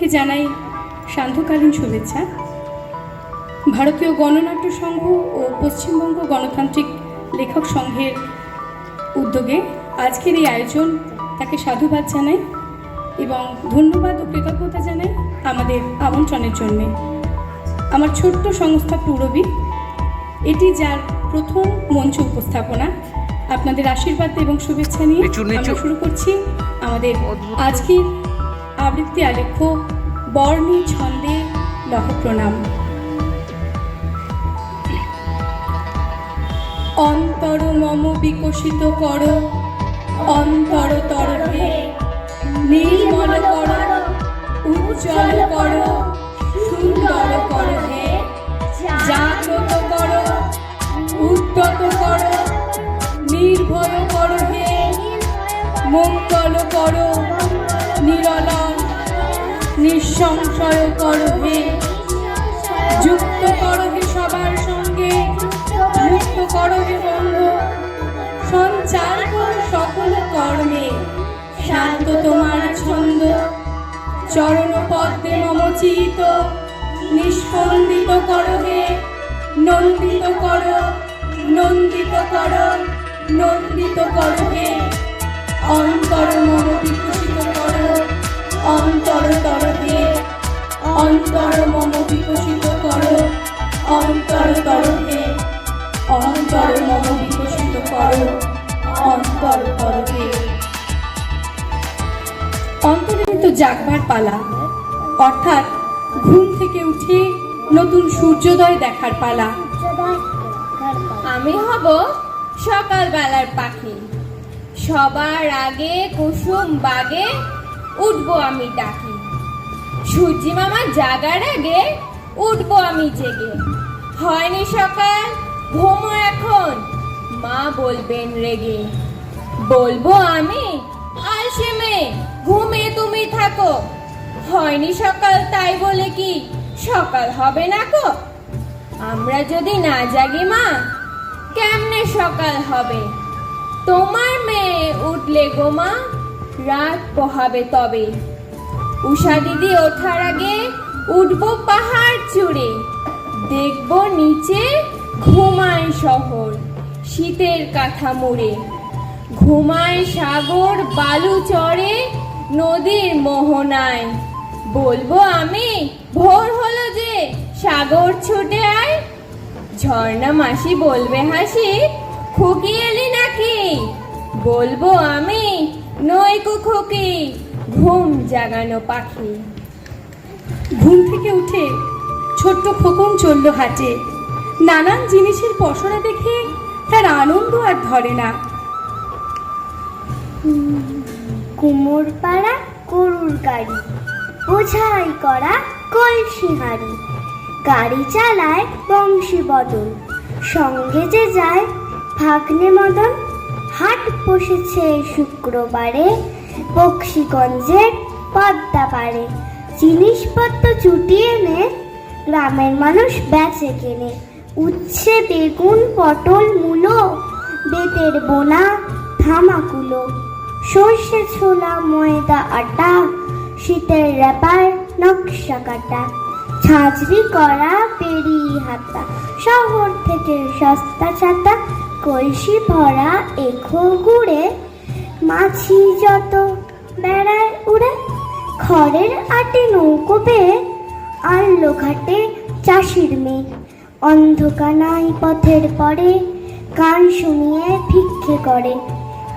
সকলকে জানাই সান্ধ্যকালীন শুভেচ্ছা। ভারতীয় গণনাট্য সংঘ ও পশ্চিমবঙ্গ গণতান্ত্রিক লেখক সংঘের উদ্যোগে আজকের এই আয়োজন তাকে সাধুবাদ জানাই এবং ধন্যবাদ ও কৃতজ্ঞতা জানাই আমাদের আমন্ত্রণের জন্যে। আমার ছোট্ট সংস্থা পূরবী এটি যার প্রথম মঞ্চ উপস্থাপনা। আপনাদের আশীর্বাদ এবং শুভেচ্ছা নিয়ে। আমরা শুরু করছি আমাদের আজকের আবৃত্তি আলেখ্য, বর্ণী ছন্দে লহ প্রণাম। অন্তর মম বিকশিত কর, অন্তর তরবে নির্মল কর, উজ্জ্বল কর, সুন্দর কর হে। জাগ্রত কর, উদ্যত কর, নির্ভয় কর হে। মঙ্গল কর নিঃসংশয় করবে যুক্ত করবে সবার সঙ্গে। মুক্ত করবে বন্ধ। সঞ্চার কর সকল কর্মে। শান্ত তোমার ছন্দ। চরণ পদ্মে মম চিত নিষ্পন্দিত কর হে। নন্দিত কর। নন্দিত কর। নন্দিত কর হে। অন্তর মম বিকশিত অন্তর তর হে অন্তর মম বিকশিত কর, অন্তর তর হে অন্তর মম বিকশিত কর, অন্তর তর হে অন্তরে জাগবার পালা, অর্থাৎ ঘুম থেকে উঠে নতুন সূর্যোদয় দেখার পালা। আমি হব সকালবেলার পাখি। সবার আগে কুসুম বাগে উঠবো আমি ডাকি। সূর্যি মামা জাগার আগে উঠবো আমি জেগে। হয়নি সকাল, ঘুমো এখন, মা বলবেন রেগে। বলব আমি আলসে মেয়ে, ঘুমে তুমি থাকো। হয়নি সকাল তাই বলে কি, সকাল হবে না কো? আমরা যদি না জাগি মা, কেমনে সকাল হবে? তোমার মেয়ে উঠলে গো মা রাত পোহাবে তবে। উষা দিদি ওঠার আগে উঠবো পাহাড় চূড়ে। দেখব নিচে ঘুমায় শহর, শীতের কাঁথা মুড়ে ঘুমায় সাগর, বালু চড়ে নদীর মোহনায়। বলব আমি, ভোর হলো যে সাগর ছুটে আয়। ঝর্ণা মাসি বলবে হাসি, খুকি এলি নাকি? বলব আমি নইকু খুকি ঘুম জাগানো পাখি। ঘুম থেকে উঠে ছোট্ট খোকন চলল হাটে। নানান জিনিসের পসরা দেখে তার আনন্দ আর ধরে না। কুমোর পাড়া গরুর গাড়ি, বোঝাই করা কলসি হাড়ি গাড়ি চালায় বংশী বদল সঙ্গে যে যায় ভাগ্নে মদন হাট বসেছে শুক্রবারে, বক্সিগঞ্জের পদ্মা পারে জিনিসপত্র চুটিয়ে এনে গ্রামের মানুষ বেচে কেনে। উচ্ছে, বেগুন, পটল, মূলো, বেতের বোনা, ধামাকুলো, সর্ষে, ছোলা, ময়দা, আটা, শীতের র্যাপার নকশা কাটা, ঝাঁঝরি করা, পেরি হাতা, শহর থেকে সস্তা ছাতা কলসি ভরা এখো গুড়ে মাছি যত বেড়ায় উড়ে, খড়ের আটে নৌকো পেয়ে আনলো ঘাটে চাষির মেয়ে। অন্ধকানাই পথের পরে গান শুনিয়ে ভিক্ষে করে।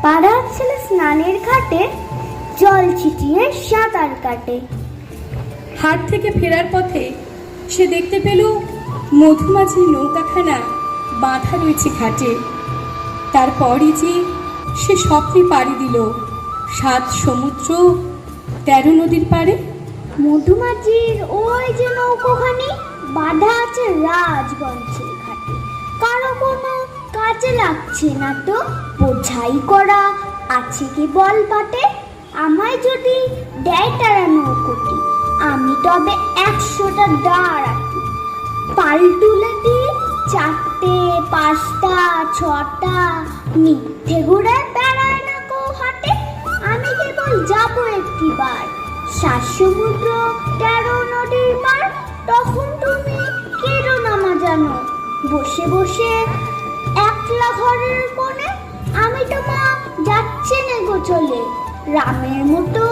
পাড়ার ছেলে স্নানের ঘাটে জল ছিটিয়ে সাঁতার কাটে। হাট থেকে ফেরার পথে সে দেখতে পেল মধুমাছির নৌকাখানা বাঁধা রয়েছে ঘাটে। তারপরই যে সে স্বপ্নে পাড়ি দিল। সাত সমুদ্র, তেরো নদীর পাড়ে। মধুমাছির ওই যে নৌকোখানি, বাধা আছে রাজবংশের ঘাটে। কারও কোনো কাজে লাগছে না তো, বোঝাই করা আছে কি বল পাটে? আমায় যদি দেয় তারা নৌকোটি, আমি তবে একশোটা দাঁড়াতি পাল তুলে দিয়ে চারটে, পাঁচটা, ছটা, মিথ্যে ঘুরে বেড়ায় না কো হাটে আমি কেবল যাব একটি বার যাব একটিবার সাত সমুদ্র তখন তুমি কেরো নামা জানো। বসে বসে একলা ঘরের কোণে আমি তো মা যাচ্ছে না গো চলে রামের মতো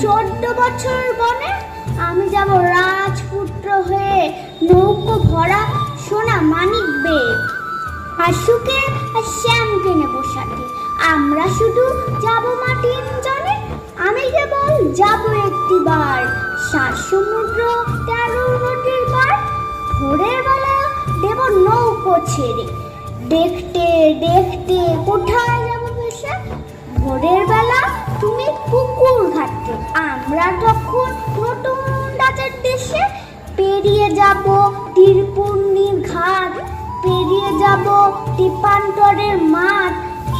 চোদ্দ বছর বনে আমি যাব রাজপুত্র হয়ে নৌকো ভরা সোনা মানিক বে। আশুকে আর শ্যামকে নেব সাথে। আমরা শুধু যাব মা তিনজনে আমি কেবল যাব একটিবার সাত সমুদ্র, তেরো নদীর পার ভোরের বেলা দেব নৌকো ছেড়ে। দেখতে দেখতে কোথায় যাব ভেসে? ভোরের বেলা তুমি পুকুর ঘাটতে আমরা তখন নতুন ডাচের দেশে পেরিয়ে যাব তীরপূর্ণির ঘাট, পেরিয়ে যাব টিপান্তরের মাঠ,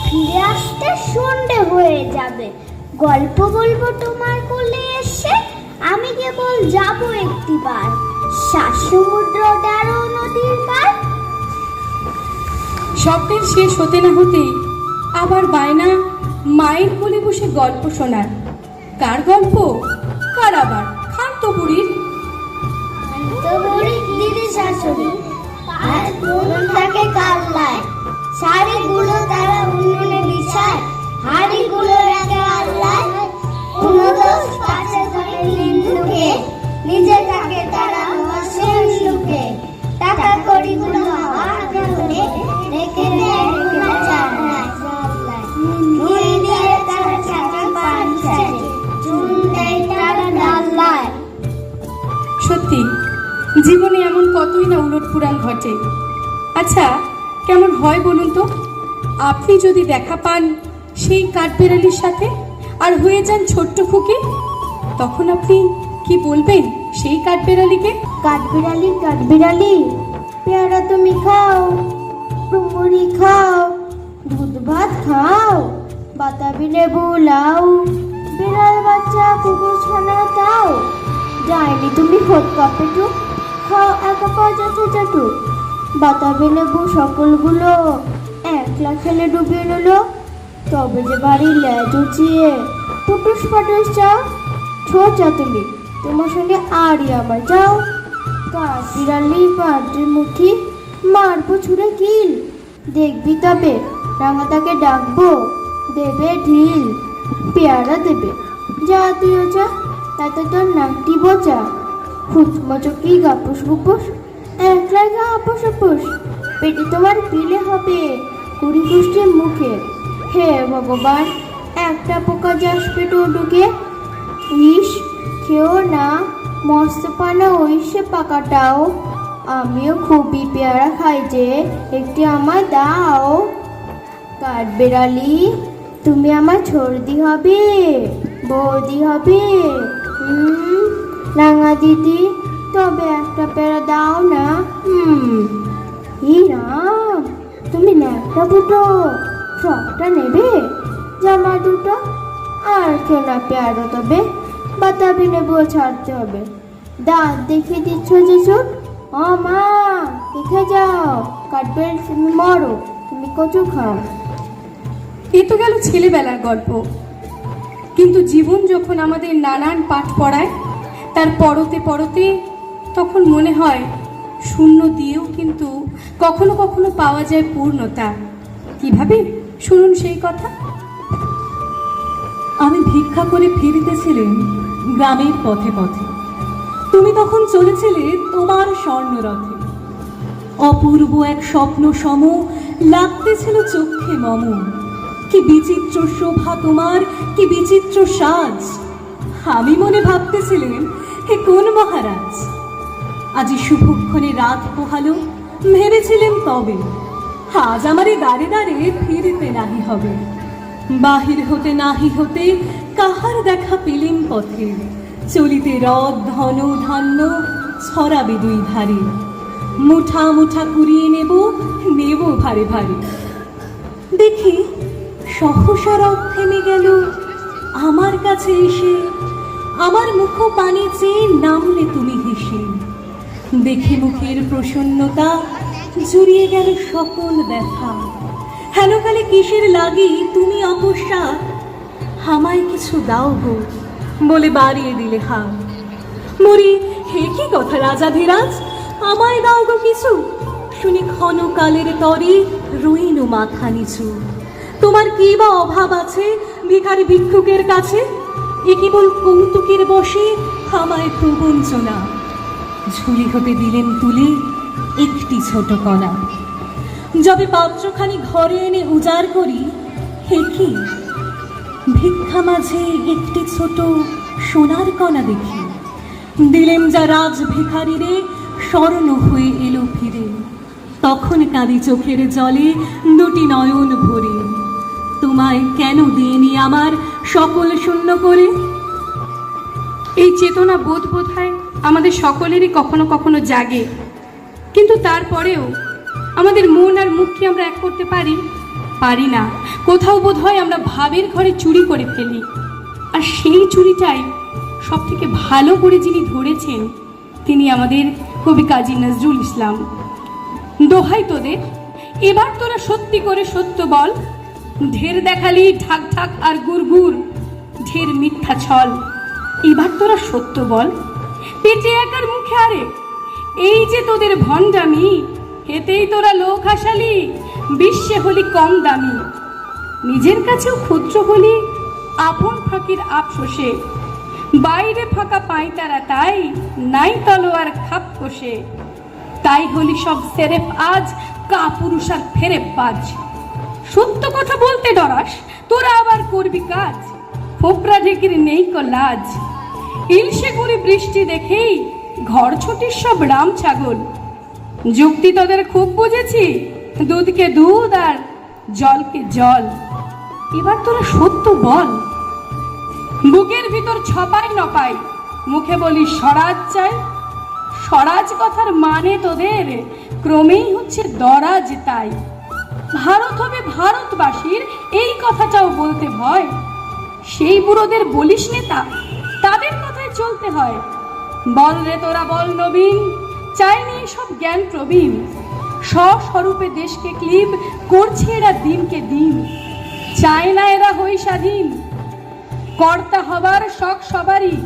ফিরে আসতে সন্ধে হয়ে যাবে। গল্প বলব তোমার কোলে এসে, আমি কেবল যাব একটিবার। সাত সমুদ্র তেরো নদীর পার। স্বপ্নের শেষ হতে না হতেই আবার বায়না মায়ের কোলে বসে গল্প শোনার। কার গল্প? জীবনে এমন কতই না উলট পুরাণ ঘটে। আচ্ছা কেমন হয় বলুন তো? আপনি যদি দেখা পান সেই কাঠবেড়ালির সাথে আর হয়ে যান ছোট্ট খুকি, তখন আপনি কি বলবেন সেই কাঠবেড়ালিকে? কাঠবিড়ালি কাঠবিড়ালি, পেয়ারা তুমি খাও ডুমুরি খাও দুধ ভাত খাও, বাতাবি লেবু লাও, বিড়াল বাচ্চা কুকুর ছানা তাও যায়নি তুমি খোদ কাপেটু খাও একা পা যাতে যাটু বাতাবি লেবু সকলগুলো। একলা খেলে ডুবিয়ে নিল, তবে যে বাড়ি ল্যাজ উঁচিয়ে। পুটুস পাটুস চাও ছোচা তুমি তোমার সঙ্গে আরই আমার যাও। কার বিড়ালি মুখী মারবো ছুঁড়ে কিল। দেখবি তবে, রাঙা তাকে ডাকবো, দেবে ঢিল, পেয়ারা দেবে। যা তুইও যা, তাতে তোর নাকটি বোচা ফুচমচকি গাপুস গুপুস একলাই গা আপোস আপোস পেটে তোমার পিলে হবে কুড়ি কুষ্টির মুখে। হে ভগবান, একটা পোকা যাস পেটে ঢুকে। ইস খেও না মস্ত পানা ওই সে পাকাটাও। আমিও খুবই পেয়ারা খাই যে, একটি আমার দাও। কাঠ বেড়ালি, তুমি আমার ছর্দি হবে, বৌদি হবে। হুম রাঙা দিদি, তবে একটা পেয়ারা দাও না। হুম। ই রাম, তুমি ন্যাকটা দুটো, ফ্রকটা নেবে? জামা দুটো? আর কেউ পেয়ারা তবে, বাতাবি নেব, ছাড়তে হবে। দাঁত দেখে দিচ্ছ যে চোট ও মা, দেখে যাও কাটবে তুমি মরো, তুমি কচু খাও। এ তো গেল ছেলেবেলার গল্প। কিন্তু জীবন যখন আমাদের নানান পাঠ পড়ায় তার পরতে পরতে তখন মনে হয় শূন্য দিয়েও কিন্তু কখনো কখনো পাওয়া যায় পূর্ণতা। কীভাবে? শুনুন সেই কথা। আমি ভিক্ষা করে ফিরিতেছিলেন গ্রামের পথে পথে। তুমি তখন চলেছিলে তোমার স্বর্ণরথে। অপূর্ব এক স্বপ্ন সম লাগতেছিল চক্ষে মম। কি বিচিত্র শোভা তোমার, কি বিচিত্র সাজ। আমি মনে ভাবতেছিলেন হে কোন মহারাজ, আজি শুভক্ষণে রাত পোহালো ভেবেছিলেন তবে, আজ আমারে দাঁড়ে দাঁড়ে ফিরিতে নাহি হবে। বাহির হতে নাহি হতে কাহার দেখা পেলেন পথে, চলিতে রথ, ধন, ধান্য ছড়াবে দুই ধারে। মুঠা মুঠা কুড়িয়ে নেব নেব ভারে ভারে। দেখি, সহসা রথ থেমে গেল, আমার কাছে এসে আমার মুখ পানি চেয়ে নামলে তুমি হেসে। দেখে মুখের প্রসন্নতা জুড়িয়ে গেল সকল ব্যথা। হেন কালে কিসের লাগি তুমি অপসা? হামায় কিছু দাও গো, বলে বাড়িয়ে দিলে হাত। মরি, হে কি কথা রাজাধিরাজ আমায় দাও গো কিছু। শুনি ক্ষণকালের তরে রইনু মাথা নিচু। তোমার কি বা অভাব আছে ভিখারি ভিক্ষুকের কাছে? এ কেবল কৌতুকের বসে আমায় প্রবঞ্চনা। ঝুলি হতে দিলেন তুলে একটি ছোট কণা। যবে পাত্রখানি ঘরে এনে উজাড় করি, হে কি? ভিক্ষা মাঝে একটি ছোট সোনার কণা দেখি। দিলেন যা রাজ ভিখারিরে স্মরণ হয়ে এলো ফিরে। তখন কাঁদি চোখের জলে দুটি নয়ন ভরে। তোমায় কেন দিইনি আমার সকল শূন্য করে? এই চেতনা বোধ বোধ হয় আমাদের সকলেরই কখনো কখনো জাগে। কিন্তু তারপরেও আমাদের মন আর মুখ কি আমরা এক করতে পারি? পারি না। কোথাও বোধ হয় আমরা ভাবের ঘরে চুরি করে ফেলি। আর সেই চুরিটাই সব থেকে ভালো করে যিনি ধরেছেন, তিনি আমাদের কবি কাজী নজরুল ইসলাম। দোহাই তোদের, এবার তোরা সত্যি করে সত্য বল। ঢের দেখালি, ঢাক ঢাক আর গুড় ঢের মিথ্যা ছল। এবার তোরা সত্য বল। পেটে একার মুখে আরে, এই যে তোদের ভণ্ডামি, এতেই তোরা লোক হাসালি, বিশ্বে হলি কম দামি। নিজের কাছেও ক্ষুদ্র হলি, আপন ফাঁকির আফসোসে। বাইরে ফাঁকা পাই তারা তাই, নাই তলোয়ার খাপ কষে। তাই হলি সব সেরেফ আজ, কাপুরুষ আর ফেরেপ বাজ। সত্য কথা বলতে ডরাস, তোরা আবার করবি কাজ? ফোপরা ঢেকির নেই কো লাজ। ইলশে করে বৃষ্টি দেখেই ঘর ছুটির সব রাম ছাগল। যুক্তি তোদের খুব বুঝেছি, দুধকে দুধ আর জলকে জল। এবার তোরা সত্য বল। বুকের ভিতর ছপাই নপাই, মুখে বলি স্বরাজ চাই। স্বরাজ কথার মানে তোদের ক্রমেই হচ্ছে দরাজ তাই। ভারত হবে ভারতবাসীর, এই কথাটাও বলতে ভয়? সেই বুড়োদের বলিস নেতা, তাদের কথায় চলতে হয়। বল রে তোরা বল নবীন চাইনি সব জ্ঞান প্রবীণ। স্বস্বরূপে দেশকে ক্লিব করছে এরা দিনকে দিন। চায় না এরা হই স্বাধীন কর্তা হবার শখ সবারই,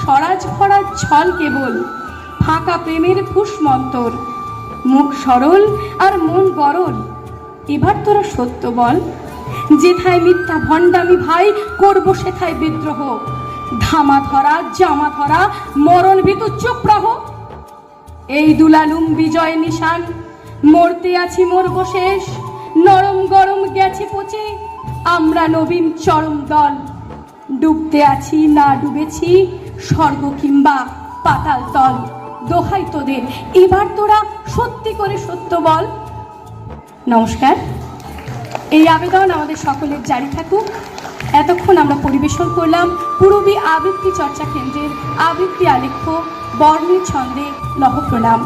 স্বরাজ ফরাজ ছল কেবল। ফাঁকা প্রেমের ফুস মন্তর, মুখ সরল আর মন গরল এবার তোরা সত্য বল। যেথায় মিথ্যা ভণ্ডামি ভাই, করব সেথায় বিদ্রোহ। ধামা ধরা, জামা ধরা, মরণ ভীতু চুপ রহ। এই দুলালুম বিজয় নিশান, মরতে আছি, মরব শেষ। নরম গরম গেছে পচে, আমরা নবীন চরম দল। ডুবতে আছি, না ডুবেছি, স্বর্গ কিংবা পাতাল তল। দোহাই তোদের, এবার তোরা সত্যি করে সত্য বল। নমস্কার। এই আবেদন আমাদের সকলের জারি থাকুক। এতক্ষণ আমরা পরিবেশন করলাম পূরবী আবৃত্তি চর্চা কেন্দ্রের আবৃত্তি আলেখ্য, বর্ণের ছন্দে লহ প্রণাম